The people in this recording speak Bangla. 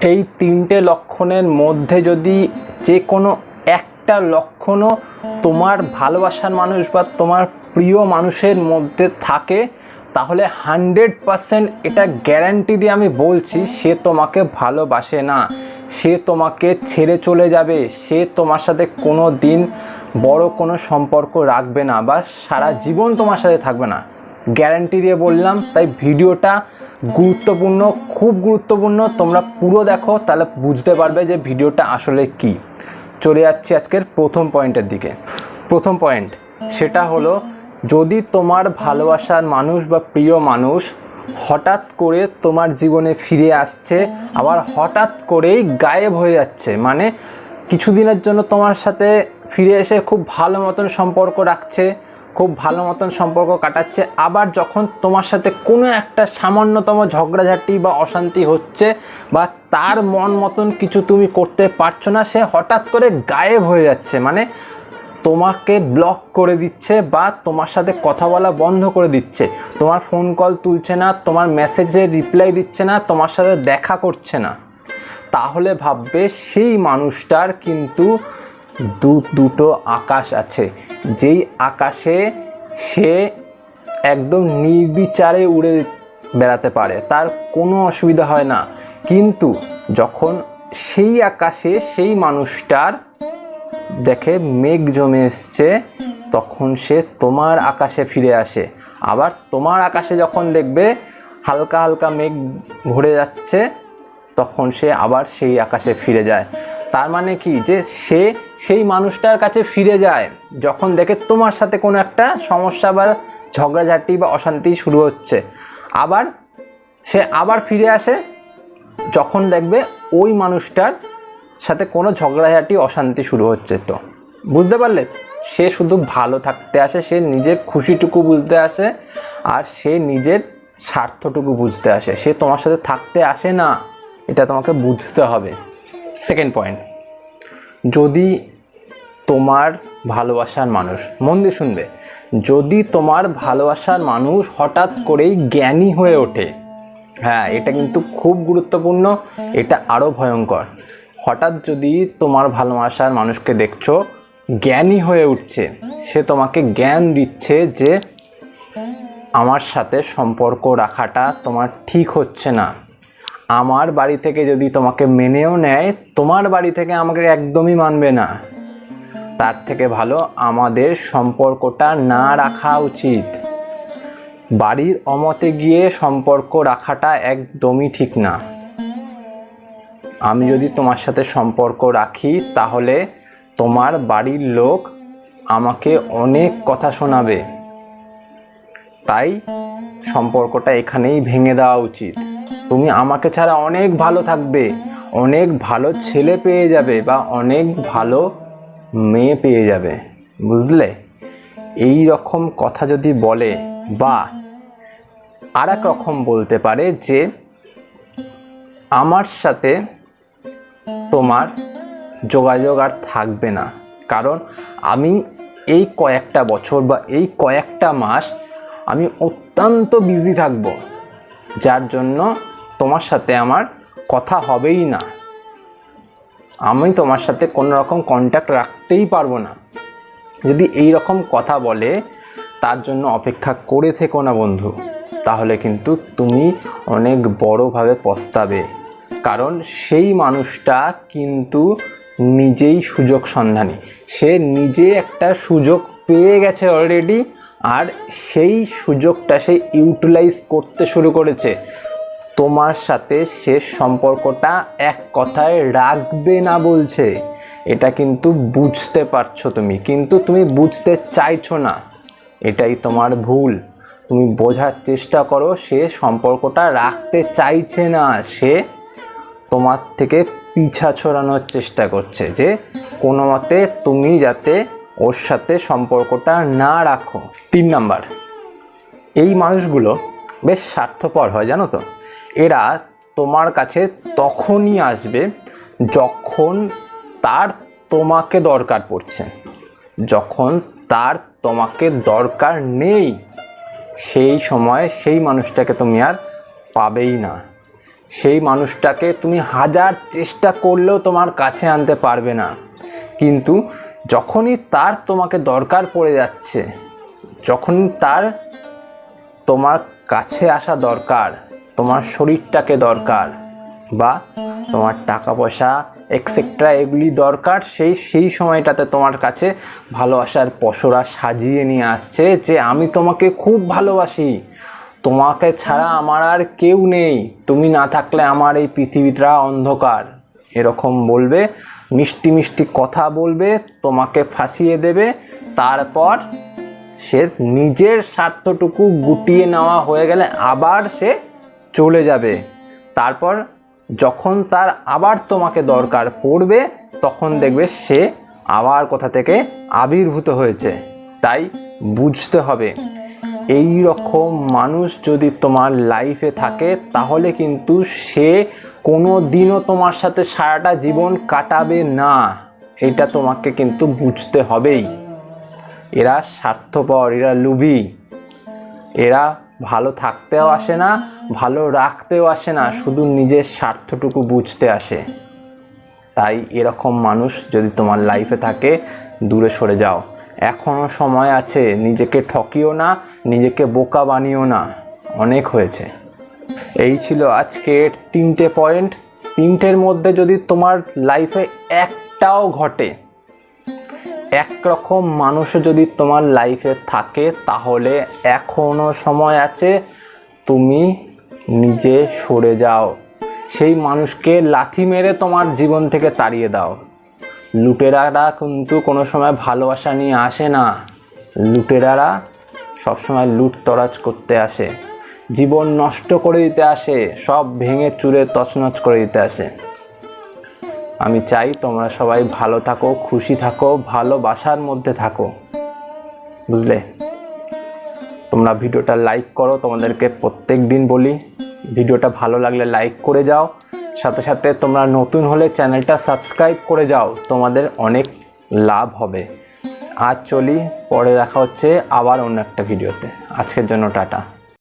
এই তিনটে লক্ষণের মধ্যে যদি যে কোনো একটা লক্ষণও তোমার ভালোবাসার মানুষ বা তোমার প্রিয় মানুষের মধ্যে থাকে, তাহলে হান্ড্রেড পারসেন্ট এটা গ্যারান্টি দিয়ে আমি বলছি, সে তোমাকে ভালোবাসে না। সে তোমাকে ছেড়ে চলে যাবে। সে তোমার সাথে কোনো দিন বড় কোনো সম্পর্ক রাখবে না বা সারা জীবন তোমার সাথে থাকবে না। গ্যারান্টি দিয়ে বললাম, তাই ভিডিওটা গুরুত্বপূর্ণ, খুব গুরুত্বপূর্ণ। তোমরা পুরো দেখো, তাহলে বুঝতে পারবে যে ভিডিওটা আসলে কি। চলে যাচ্ছি আজকের প্রথম পয়েন্টের দিকে। প্রথম পয়েন্ট, সেটা হলো, যদি তোমার ভালোবাসার মানুষ বা প্রিয় মানুষ হঠাৎ করে তোমার জীবনে ফিরে আসছে, আবার হঠাৎ করেই গায়েব হয়ে যাচ্ছে মানে কিছুদিনের জন্য তোমার সাথে ফিরে এসে খুব ভালো মতন সম্পর্ক রাখছে খুব ভালো মতন সম্পর্ক কাটাচ্ছে। আবার যখন তোমার সাথে কোনো একটা সামান্যতম ঝগড়াঝাটি বা অশান্তি হচ্ছে বা তার মন মতন কিছু তুমি করতে পারছ না, সে হঠাৎ করে গায়েব হয়ে যাচ্ছে। মানে তোমাকে ব্লক করে দিচ্ছে বা তোমার সাথে কথা বলা বন্ধ করে দিচ্ছে। তোমার ফোন কল তুলছে না, তোমার মেসেজে রিপ্লাই দিচ্ছে না, তোমার সাথে দেখা করছে না। তাহলে ভাববে সেই মানুষটার কিন্তু দু দুটো আকাশ আছে। যেই আকাশে সে একদম নির্বিচারে উড়ে বেড়াতে পারে, তার কোনো অসুবিধা হয় না। কিন্তু যখন সেই আকাশে সেই মানুষটার দেখে মেঘ জমে এসছে, তখন সে তোমার আকাশে ফিরে আসে। আবার তোমার আকাশে যখন দেখবে হালকা হালকা মেঘ ভরে যাচ্ছে, তখন সে আবার সেই আকাশে ফিরে যায়। তার মানে কি? যে সে সেই মানুষটার কাছে ফিরে যায় যখন দেখে তোমার সাথে কোনো একটা সমস্যা বা ঝগড়াঝাটি বা অশান্তি শুরু হচ্ছে। আবার সে আবার ফিরে আসে যখন দেখবে ওই মানুষটার সাথে কোনো ঝগড়াঝাটি, অশান্তি শুরু হচ্ছে তো। বুঝতে পারলে? সে শুধু ভালো থাকতে আসে, সে নিজের খুশিটুকু বুঝতে আসে আর সে নিজের স্বার্থটুকু বুঝতে আসে। সে তোমার সাথে থাকতে আসে না, এটা তোমাকে বুঝতে হবে। Second point. যদি তোমার ভালোবাসার মানুষ, মন দিয়ে শুনবে, যদি তোমার ভালোবাসার মানুষ হঠাৎ করেই জ্ঞানী হয়ে ওঠে হ্যাঁ এটা কিন্তু খুব গুরুত্বপূর্ণ, এটা আরও ভয়ঙ্কর। হঠাৎ যদি তোমার ভালোবাসার মানুষকে দেখছ, জ্ঞানী হয়ে উঠছে, সে তোমাকে জ্ঞান দিচ্ছে যে আমার সাথে সম্পর্ক রাখাটা তোমার ঠিক হচ্ছে না। আমার বাড়ি থেকে যদি তোমাকে মেনেও নেয়, তোমার বাড়ি থেকে আমাকে একদমই মানবে না। তার থেকে ভালো আমাদের সম্পর্কটা না রাখা উচিত। বাড়ির অমতে গিয়ে সম্পর্ক রাখাটা একদমই ঠিক না। আমি যদি তোমার সাথে সম্পর্ক রাখি, তাহলে তোমার বাড়ির লোক আমাকে অনেক কথা শোনাবে। তাই সম্পর্কটা এখানেই ভেঙে দেওয়া উচিত। তুমি আমাকে ছাড়া অনেক ভালো থাকবে, অনেক ভালো ছেলে পেয়ে যাবে বা অনেক ভালো মেয়ে পেয়ে যাবে, বুঝলে? এই রকম কথা যদি বলে বা আর এক রকম বলতে পারে যে, আমার সাথে তোমার যোগাযোগ আর থাকবে না। কারণ আমি এই কয়েকটা বছর বা এই কয়েকটা মাস আমি অত্যন্ত বিজি থাকব। যার জন্য তোমার সাথে আমার কথা হবেই না। আমি তোমার সাথে কোনো রকম কন্ট্যাক্ট রাখতেই পারব না। যদি এই রকম কথা বলে, তার জন্য অপেক্ষা করে থেকো না বন্ধু। তাহলে কিন্তু তুমি অনেক বড়োভাবে পস্তাবে। কারণ সেই মানুষটা কিন্তু নিজেই সুযোগ সন্ধানী। সে নিজে একটা সুযোগ পেয়ে গেছে অলরেডি আর সেই সুযোগটা সে ইউটিলাইজ করতে শুরু করেছে। তোমার সাথে শেষ সম্পর্কটা এক কথায় রাখবে না বলছে। এটা কিন্তু বুঝতে পারছ তুমি, কিন্তু তুমি বুঝতে চাইছো না। এটাই তোমার ভুল। তুমি বোঝার চেষ্টা করো, সে সম্পর্কটা রাখতে চাইছে না, সে তোমার থেকে পিছা ছড়ানোর চেষ্টা করছে যে কোনো মতে তুমি যাতে ওর সাথে সম্পর্কটা না রাখো। তিন নাম্বার, এই মানুষগুলো বেশ স্বার্থপর হয়, জানো তো? এরা তোমার কাছে তখনই আসবে যখন তার তোমাকে দরকার পড়ছে। যখন তার তোমাকে দরকার নেই, সেই সময় সেই মানুষটাকে তুমি আর পাবেই না। সেই মানুষটাকে তুমি হাজার চেষ্টা করলেও তোমার কাছে আনতে পারবে না। কিন্তু যখনই তার তোমাকে দরকার পড়ে যাচ্ছে যখন তার তোমার কাছে আসা দরকার তোমার শরীরটাকে দরকার বা তোমার টাকা পয়সা এক্সেট্রা এগুলি দরকার। সেই সেই সময়টাতে তোমার কাছে ভালোবাসার পসরা সাজিয়ে নিয়ে আসছে যে আমি তোমাকে খুব ভালোবাসি। তোমাকে ছাড়া আমার আর কেউ নেই। তুমি না থাকলে আমার এই পৃথিবীটা অন্ধকার। এরকম বলবে, মিষ্টি মিষ্টি কথা বলবে, তোমাকে ফাঁসিয়ে দেবে। তারপর সে নিজের স্বার্থটুকু গুটিয়ে নেওয়া হয়ে গেলে আবার সে চলে যাবে। তারপর যখন তার আবার তোমাকে দরকার পড়বে, তখন দেখবে সে আবার কোথা থেকে আবির্ভূত হয়েছে। তাই বুঝতে হবে, এই রকম মানুষ যদি তোমার লাইফে থাকে, তাহলে কিন্তু সে কোনো দিনও তোমার সাথে সারাটা জীবন কাটাবে না। এটা তোমাকে কিন্তু বুঝতে হবেই। এরা স্বার্থপর, এরা লুবি এরা ভালো থাকতেও আসে না ভালো রাখতেও আসে না, শুধু নিজের স্বার্থটুকু বুঝতে আসে। তাই এরকম মানুষ যদি তোমার লাইফে থাকে, দূরে সরে যাও। এখনও সময় আছে, নিজেকে ঠকিও না, নিজেকে বোকা বানিও না। অনেক হয়েছে। এই ছিল আজকের তিনটে পয়েন্ট তিনটের মধ্যে যদি তোমার লাইফে একটাও ঘটে, একরকম মানুষও যদি তোমার লাইফে থাকে, তাহলে এখনও সময় আছে, তুমি নিজে সরে যাও। সেই মানুষকে লাথি মেরে তোমার জীবন থেকে তাড়িয়ে দাও। লুটেরারা কিন্তু কোনো সময় ভালোবাসা নিয়ে আসে না। লুটেরারা সবসময় লুট তরাজ করতে আসে। জীবন নষ্ট করে দিতে আসে, সব ভেঙে চুরে তছনছ করে দিতে আসে। আমি চাই তোমরা সবাই ভালো থাকো, খুশি থাকো, ভালোবাসার মধ্যে থাকো। বুঝলে? তোমরা ভিডিওটা লাইক করো, তোমাদেরকে প্রত্যেক দিন বলি। ভিডিওটা ভালো লাগলে লাইক করে যাও। সাথে সাথে তোমরা নতুন হলে চ্যানেলটা সাবস্ক্রাইব করে যাও। তোমাদের অনেক লাভ হবে। আজ চলি, পরে দেখা হচ্ছে আবার অন্য একটা ভিডিওতে। আজকের জন্য টাটা।